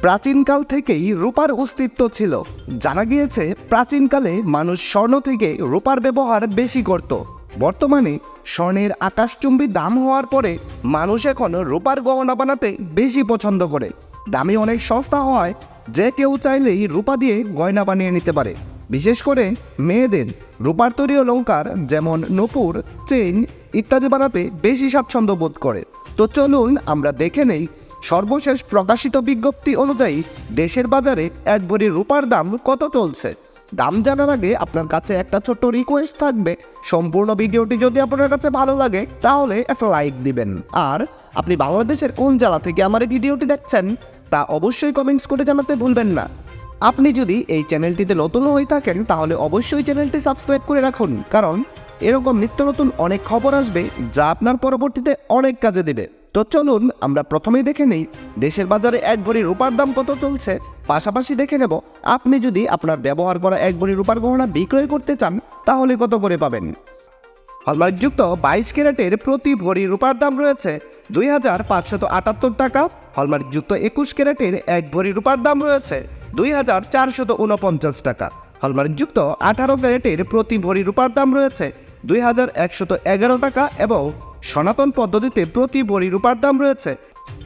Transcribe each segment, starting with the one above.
প্রাচীনকাল থেকেই রূপার অস্তিত্ব ছিল। জানা গিয়েছে, প্রাচীনকালে মানুষ স্বর্ণ থেকে রূপার ব্যবহার বেশি করত। বর্তমানে স্বর্ণের আকাশচুম্বী দাম হওয়ার পরে মানুষ এখন রূপার গহনা বানাতে বেশি পছন্দ করে। দামি অনেক সস্তা হয় যে কেউ চাইলেই রূপা দিয়ে গয়না বানিয়ে নিতে পারে। বিশেষ করে মেয়েদের। রূপার তৈরি অলঙ্কার যেমন নপুর, চেইন ইত্যাদি বানাতে বেশি স্বাচ্ছন্দ্য বোধ করে। তো চলুন আমরা দেখে নেই সর্বশেষ প্রকাশিত বিজ্ঞপ্তি অনুযায়ী দেশের বাজারে এক ভরি রূপার দাম কত চলছে? দাম জানার আগে আপনার কাছে একটা ছোট্ট রিকোয়েস্ট থাকবে। সম্পূর্ণ ভিডিওটি যদি আপনার কাছে ভালো লাগে, তাহলে একটা লাইক দিবেন। আর আপনি বাংলাদেশের কোন জেলা থেকে আমার এই ভিডিওটি দেখছেন, তা অবশ্যই কমেন্টস করে জানাতে ভুলবেন না। আপনি যদি এই চ্যানেলটিতে নতুন হয়ে থাকেন, তাহলে অবশ্যই চ্যানেলটি সাবস্ক্রাইব করে রাখুন। কারণ এরকম নিত্য নতুন অনেক খবর আসবে, যা আপনার পরবর্তীতে অনেক কাজে দেবে। তো চলুন, আমরা প্রথমেই দেখে নেই, দেশের বাজারে এক ভরি রূপার দাম কত চলছে। পাশাপাশি দেখে নেব, আপনি যদি আপনার ব্যবহার করা এক ভরি রূপার গহনা বিক্রয় করতে চান, তাহলে কত করে পাবেন? হলমার্কযুক্ত বাইশ ক্যারেটের প্রতি ভরি রূপার দাম রয়েছে দুই হাজার পাঁচশত আটাত্তর টাকা। হলমার্কযুক্ত একুশ ক্যারেটের এক ভরি রূপার দাম রয়েছে দুই হাজার চারশত উনপঞ্চাশ টাকা। হলমার্কযুক্ত আঠারো ক্যারেটের প্রতি ভরি রূপার দাম রয়েছে দুই হাজার একশত এগারো টাকা এবং সনাতন পদ্ধতিতে প্রতি ভরি রূপার দাম রয়েছে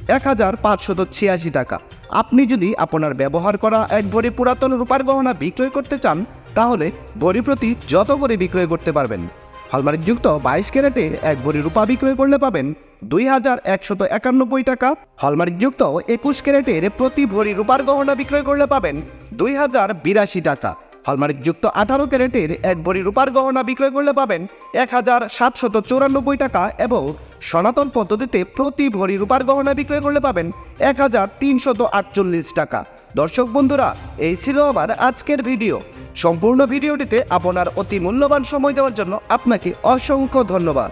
এক হাজার পাঁচশত ছিয়াশি টাকা। আপনি যদি আপনার ব্যবহার করা এক ভরি পুরাতন রূপার গহনা বিক্রয় করতে চান, তাহলে ভরি প্রতি যত করে বিক্রয় করতে পারবেন। হলমার্কযুক্ত বাইশ ক্যারেটে এক ভরি রূপা বিক্রয় করলে পাবেন দুই হাজার একশত একানব্বই টাকা। হলমার্কযুক্ত একুশ ক্যারেটের প্রতি ভরি রূপার গহনা বিক্রয় করলে পাবেন দুই হাজার বিরাশি টাকা। হলমার্কযুক্ত আঠারো ক্যারেটের এক ভরি রূপার গহনা বিক্রয় করলে পাবেন এক হাজার সাতশত চৌরানব্বই টাকা এবং সনাতন পদ্ধতিতে প্রতি ভরি রূপার গহনা বিক্রয় করলে পাবেন এক হাজার তিনশত আটচল্লিশ টাকা। দর্শক বন্ধুরা, এই ছিল আমার আজকের ভিডিও। সম্পূর্ণ ভিডিওটিতে আপনার অতি মূল্যবান সময় দেওয়ার জন্য আপনাকে অসংখ্য ধন্যবাদ।